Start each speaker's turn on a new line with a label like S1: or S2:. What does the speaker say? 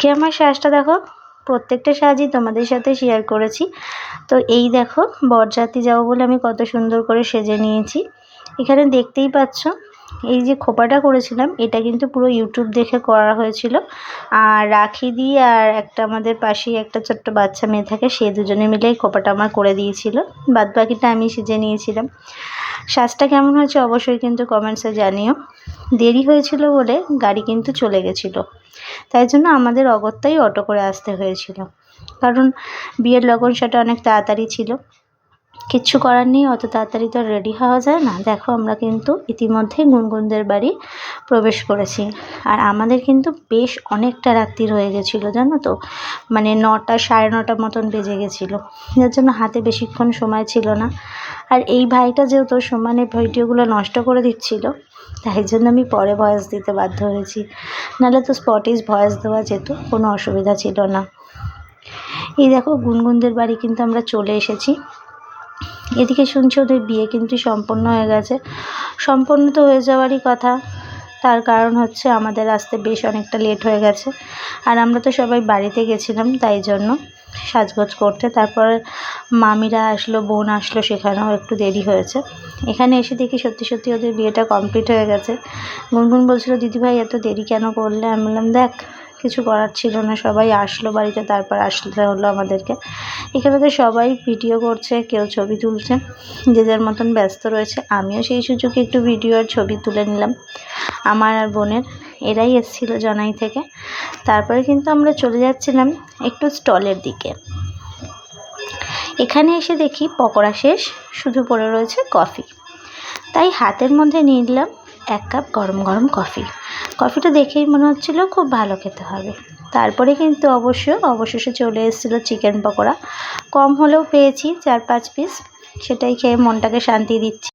S1: আজকে আমার সাজটা দেখো, প্রত্যেকটা সাজই তোমাদের সাথে শেয়ার করেছি। তো এই দেখো, বরযাত্রী যাব বলে আমি কত সুন্দর করে সেজে নিয়েছি। এখানে দেখতেই পাচ্ছ এই যে খোপাটা করেছিলাম, এটা কিন্তু পুরো ইউটিউব দেখে করা হয়েছিল। আর রাখি দিয়ে আর একটা আমাদের পাশেই একটা ছোট্ট বাচ্চা মেয়ে থাকে, সে দুজনে মিলে এই খোপাটা আমার করে দিয়েছিল। বাদ বাকিটা আমি সেজে নিয়েছিলাম। সাজটা কেমন হয়েছে অবশ্যই কিন্তু কমেন্টসে জানিও। দেরি হয়েছিল বলে গাড়ি কিন্তু চলে গেছিল। তাই জন্য আমাদের অগত্যাই অটো করে আসতে হয়েছিল। কারণ বিয়ের লগন সেটা অনেক তাড়াতাড়ি ছিল। কিচ্ছু করার নেই, অত তাড়াতাড়ি তো রেডি হওয়া যায় না। দেখো, আমরা কিন্তু ইতিমধ্যেই গুনগুনদের বাড়ি প্রবেশ করেছি। আর আমাদের কিন্তু বেশ অনেকটা রাত্রি হয়ে গেছিল, জানো তো? মানে নটা, সাড়ে নটা মতন বেজে গেছিল। যার জন্য হাতে বেশিক্ষণ সময় ছিল না। আর এই ভাইটা যেহেতু সমানে ভিডিওগুলো নষ্ট করে দিচ্ছিল, তাই জন্য আমি পরে ভয়েস দিতে বাধ্য হয়েছি। নাহলে তো স্পটেজ ভয়েস দেওয়া যেত, কোনো অসুবিধা ছিল না। এই দেখো, গুনগুনদের বাড়ি কিন্তু আমরা চলে এসেছি। এদিকে শুনছি ওদের বিয়ে কিন্তু সম্পন্ন হয়ে গেছে। সম্পন্ন তো হয়ে যাওয়ারই কথা। তার কারণ হচ্ছে আমাদের আসতে বেশ অনেকটা লেট হয়ে গেছে। আর আমরা তো সবাই বাড়িতে গেছিলাম, তাই জন্য সাজগোজ করতে। তারপর মামিরা আসলো, বোন আসলো, সেখানেও একটু দেরি হয়েছে। এখানে এসে দেখি সত্যি সত্যি ওদের বিয়েটা কমপ্লিট হয়ে গেছে। গুনগুন বলছিল, দিদিভাই, এত দেরি কেন করলে? আমি বললাম, দেখ কিছু করার ছিল না। সবাই আসলো বাড়িতে, তারপর আসতে হলো আমাদেরকে। এখানে তো সবাই ভিডিও করছে, কেউ ছবি তুলছে, যে যার মতন ব্যস্ত রয়েছে। আমিও সেই সুযোগে একটু ভিডিও আর ছবি তুলে নিলাম। আমার আর বোনের, এরাই এসেছিল জনাই থেকে। তারপরে কিন্তু আমরা চলে যাচ্ছিলাম একটু স্টলের দিকে। এখানে এসে দেখি পকোড়া শেষ, শুধু পড়ে রয়েছে কফি। তাই হাতের মধ্যে নিয়ে নিলাম। এক কাপ গরম গরম কফি। কফিটা দেখেই মনে হচ্ছিল খুব ভালো খেতে হবে। তারপরে কিন্তু অবশ্য, অবশেষে চলে এসেছিল চিকেন পকোড়া। কম হলেও পেয়েছি চার পাঁচ পিস সেটাই খেয়ে মনটাকে শান্তি দিচ্ছি।